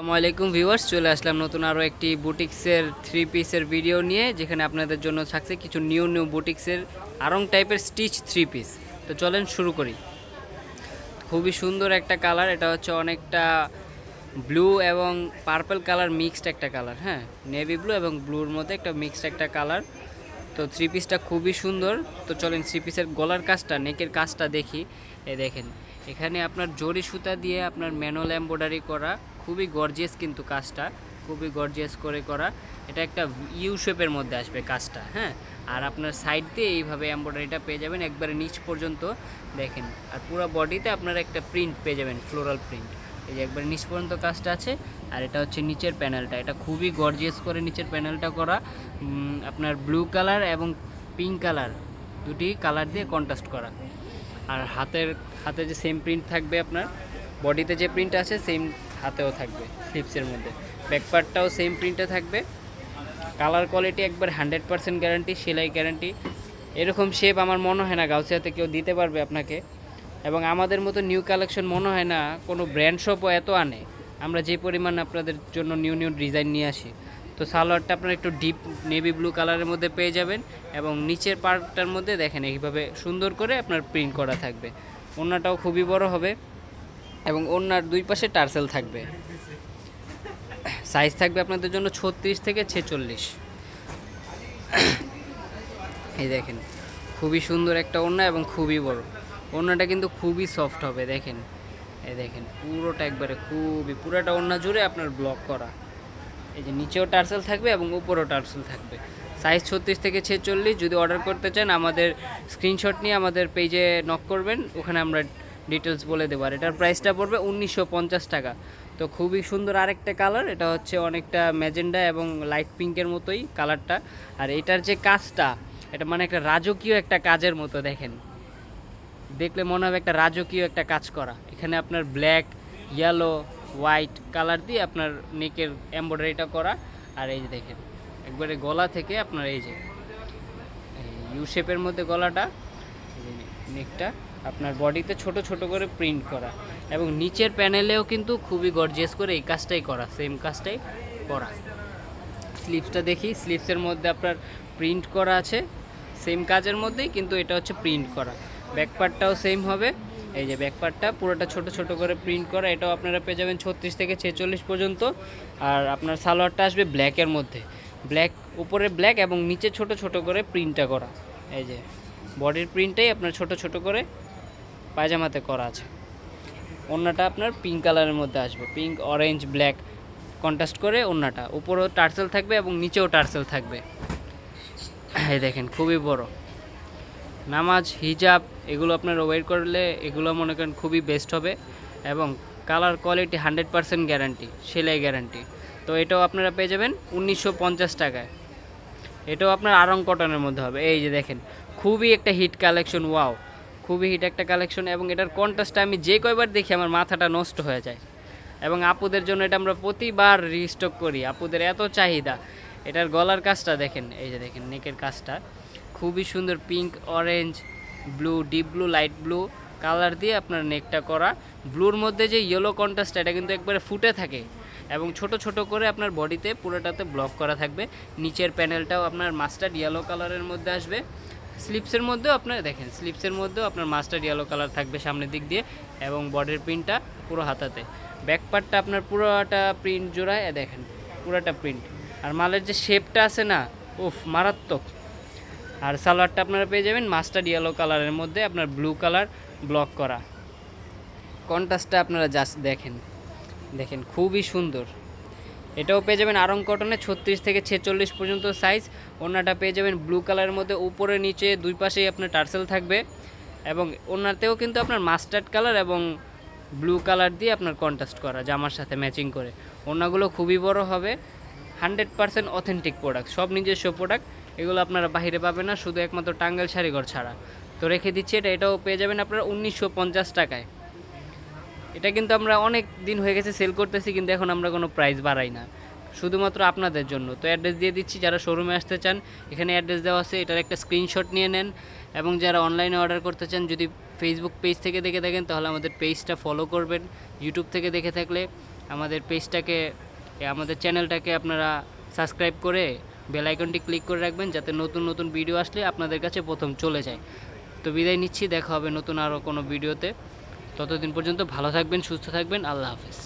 আসসালামু আলাইকুম ভিউয়ার্স, চলে আসলাম নতুন আরও একটি বুটিক্সের থ্রি পিসের ভিডিও নিয়ে, যেখানে আপনাদের জন্য থাকছে কিছু নিউ নিউ বুটিক্সের আরং টাইপের স্টিচ থ্রি পিস তো চলেন শুরু করি। খুবই সুন্দর একটা কালার এটা হচ্ছে অনেকটা ব্লু এবং পার্পল কালার মিক্সড একটা কালার হ্যাঁ? নেভি ব্লু এবং ব্লুর মধ্যে একটা মিক্সড একটা কালার তো থ্রি পিসটা খুবই সুন্দর। তো চলেন থ্রি পিসের গলার কাজটা নেকের কাজটা দেখি। এ দেখেন এখানে আপনার জরি সুতা দিয়ে আপনার ম্যানুয়াল এম্ব্রয়ডারি করা, খুবই গর্জিয়াস কিন্তু কাজটা, খুবই গর্জিয়াস করে করা। এটা একটা ইউ শেপের মধ্যে আসবে কাজটা হ্যাঁ? আর আপনার সাইড দিয়ে এইভাবে এম্ব্রয়ডারিটা পেয়ে যাবেন একবারে নিচ পর্যন্ত, দেখেন। আর পুরো বডিতে আপনার একটা প্রিন্ট পেয়ে যাবেন ফ্লোরাল প্রিন্ট এই যে একবারে নিচ পর্যন্ত কাজটা আছে, আর এটা হচ্ছে নিচের প্যানেলটা এটা খুবই গর্জিয়াস করে নিচের প্যানেলটা করা। আপনার ব্লু কালার এবং পিঙ্ক কালার দুটি কালার দিয়ে কন্ট্রাস্ট করা। আর হাতের, হাতে যে সেম প্রিন্ট থাকবে আপনার বডিতে যে প্রিন্ট আছে সেম হাতেও থাকবে স্লিপসের মধ্যে। ব্যাকপার্টটাও সেম প্রিন্টে থাকবে। কালার কোয়ালিটি একবার হান্ড্রেড পার্সেন্ট গ্যারান্টি সেলাই গ্যারান্টি এরকম শেপ আমার মনে হয় না গাউসিয়াতে কেউ দিতে পারবে আপনাকে। এবং আমাদের মতো নিউ কালেকশন মনে হয় না কোনো ব্র্যান্ড শপও এত আনে। আমরা যে পরিমাণ আপনাদের জন্য নিউ নিউ ডিজাইন নিয়ে আসি। তো সালোয়ারটা আপনার একটু ডিপ নেভি ব্লু কালারের মধ্যে পেয়ে যাবেন এবং নিচের পার্টটার মধ্যে দেখেন এইভাবে সুন্দর করে আপনার প্রিন্ট করা থাকবে। ওড়নাটাও খুবই বড় হবে এবং ওড়নার দুই পাশে টার্সেল থাকবে। সাইজ থাকবে আপনাদের জন্য ছত্রিশ থেকে ছেচল্লিশ। এই দেখেন, খুবই সুন্দর একটা ওড়না এবং খুবই বড়। ওড়নাটা কিন্তু খুবই সফট হবে, দেখেন। এই দেখেন, পুরোটা একবারে খুবই, পুরোটা ওড়না জুড়ে আপনার ব্লক করা। এই যে নিচেও টার্সেল থাকবে এবং উপরেও টার্সেল থাকবে। সাইজ ছত্রিশ থেকে ছেচল্লিশ, যদি অর্ডার করতে চান, আমাদের স্ক্রিনশট নিয়ে আমাদের পেজে নক করবেন, ওখানে আমরা ডিটেলস বলে দেবো। আর এটার প্রাইসটা পড়বে উনিশশো পঞ্চাশ টাকা। তো খুবই সুন্দর আরেকটা কালার এটা হচ্ছে অনেকটা ম্যাজেন্ডা এবং লাইট পিঙ্কের মতোই কালারটা আর এটার যে কাজটা, এটা মানে একটা রাজকীয় একটা কাজের মতো, দেখেন। দেখলে মনে হবে একটা রাজকীয় একটা কাজ করা। এখানে আপনার ব্ল্যাক ইয়েলো হোয়াইট কালার দিয়ে আপনার নেকের এমব্রয়ডারিটা করা। আর এই যে দেখেন, একবারে গলা থেকে আপনার এই যে ইউ শেপের মধ্যে গলাটা নেকটা আপনার বডিতে ছোট ছোট করে প্রিন্ট করা। এবং নিচের প্যানেলেও কিন্তু খুবই গর্জিয়াস করে এই কাজটাই করা সেম কাজটাই করা। স্লিপসটা দেখি স্লিপসের মধ্যে আপনার প্রিন্ট করা আছে সেম কাজের মধ্যেই কিন্তু এটা হচ্ছে প্রিন্ট করা। ব্যাকপার্টটাও সেম হবে। এই যে ব্যাকপার্টটা পুরোটা ছোট ছোট করে প্রিন্ট করা, এটাও আপনারা পেয়ে যাবেন ছত্রিশ থেকে ছেচল্লিশ পর্যন্ত। আর আপনার সালোয়ারটা আসবে ব্ল্যাকের মধ্যে। ব্ল্যাক উপরে ব্ল্যাক এবং নিচে ছোট ছোট করে প্রিন্টটা করা। এই যে বডির প্রিন্টটাই আপনার ছোট ছোট করে পায়জামাতে করা আছে। ওড়নাটা আপনার পিঙ্ক কালারের মধ্যে আসবে। পিঙ্ক অরেঞ্জ ব্ল্যাক কন্ট্রাস্ট করে ওড়নাটা উপরেও টার্সেল থাকবে এবং নিচেও টার্সেল থাকবে। এই দেখেন, খুবই বড়। নামাজ, হিজাব, এগুলো আপনার ওয়েট করলে এগুলো মনে করেন খুবই বেস্ট হবে এবং colour quality hundred percent guarantee সেলাই গ্যারান্টি তো এটাও আপনারা পেয়ে যাবেন উনিশশো পঞ্চাশ টাকায়। এটাও আপনার আরং কটনের মধ্যে হবে। এই যে দেখেন, খুবই একটা হিট কালেকশন ওয়াও খুবই হিট একটা কালেকশন এবং এটার কন্ট্রাস্টটা আমি যে কয়বার দেখি আমার মাথাটা নষ্ট হয়ে যায়। এবং আপুদের জন্য এটা আমরা প্রতিবার রিস্টক করি। আপুদের এত চাহিদা। এটার গলার কাজটা দেখেন, এই যে দেখেন নেকের কাজটা। খুবই সুন্দর pink orange blue deep blue light blue colour দিয়ে আপনার নেকটা করা। ব্লুর মধ্যে যে ইয়েলো কন্ট্রাস্ট এটা কিন্তু একবারে ফুটে থাকে এবং ছোট ছোট করে আপনার বডিতে পুরোটাতে ব্লক করা থাকবে। নিচের প্যানেলটাও আপনার মাস্টার্ড ইয়েলো কালারের মধ্যে আসবে। স্লিপসের মধ্যেও আপনার, দেখেন স্লিপসের মধ্যেও আপনার মাস্টার্ড ইয়েলো কালার থাকবে সামনের দিক দিয়ে এবং বডির প্রিন্টটা পুরো হাতাতে। ব্যাক পার্টটা আপনার পুরোটা প্রিন্ট জোড়ায় দেখেন, পুরোটা প্রিন্ট আর মালের যে শেপটা আছে না, উফ, মারাত্মক। আর সালোয়ারটা আপনারা পেয়ে যাবেন মাস্টার্ড ইয়েলো কালারের মধ্যে আপনার ব্লু কালার ব্লক করা। কন্ট্রাস্টটা আপনারা জাস্ট দেখেন। দেখেন, খুবই সুন্দর। এটাও পেয়ে যাবেন আরং কটনে ছত্রিশ থেকে ছেচল্লিশ পর্যন্ত সাইজ ওনাটা পেয়ে যাবেন ব্লু কালারের মধ্যে উপরে, নিচে, দুই পাশেই আপনার টার্সেল থাকবে। এবং ওনাতেও কিন্তু আপনার মাস্টার্ড কালার এবং ব্লু কালার দিয়ে আপনার কন্ট্রাস্ট করা, জামার সাথে ম্যাচিং করে। ওনাগুলো খুবই বড় হবে। হান্ড্রেড পার্সেন্ট অথেন্টিক প্রোডাক্ট সব নিজস্ব প্রোডাক্ট এগুলো আপনারা বাইরে পাবেন না, শুধু একমাত্র টাঙ্গাইল শাড়িঘর ছাড়া। তো রেখে দিচ্ছি এটা, এটাও পেয়ে যাবেন আপনারা উনিশশো পঞ্চাশ টাকায়। এটা কিন্তু আমরা অনেক দিন হয়ে গেছে সেল করতেছি, কিন্তু এখন আমরা কোনো প্রাইস বাড়াই না। শুধুমাত্র আপনাদের জন্য। তো অ্যাড্রেস দিয়ে দিচ্ছি, যারা শোরুমে আসতে চান, এখানে অ্যাড্রেস দেওয়া আছে, এটার একটা স্ক্রিনশট নিয়ে নেন। এবং যারা অনলাইনে অর্ডার করতে চান, যদি ফেসবুক পেজ থেকে দেখে থাকেন, তাহলে আমাদের পেজটা ফলো করবেন। ইউটিউব থেকে দেখে থাকলে আমাদের পেজটাকে আমাদের চ্যানেলটাকে আপনারা সাবস্ক্রাইব করে বেল আইকনটি ক্লিক করে রাখবেন যাতে নতুন নতুন ভিডিও আসলে আপনাদের কাছে প্রথম চলে যায়। তো বিদায় নিচ্ছি, দেখা হবে নতুন আরও কোনো ভিডিওতে। ততদিন পর্যন্ত ভালো থাকবেন, সুস্থ থাকবেন, আল্লাহ হাফেজ।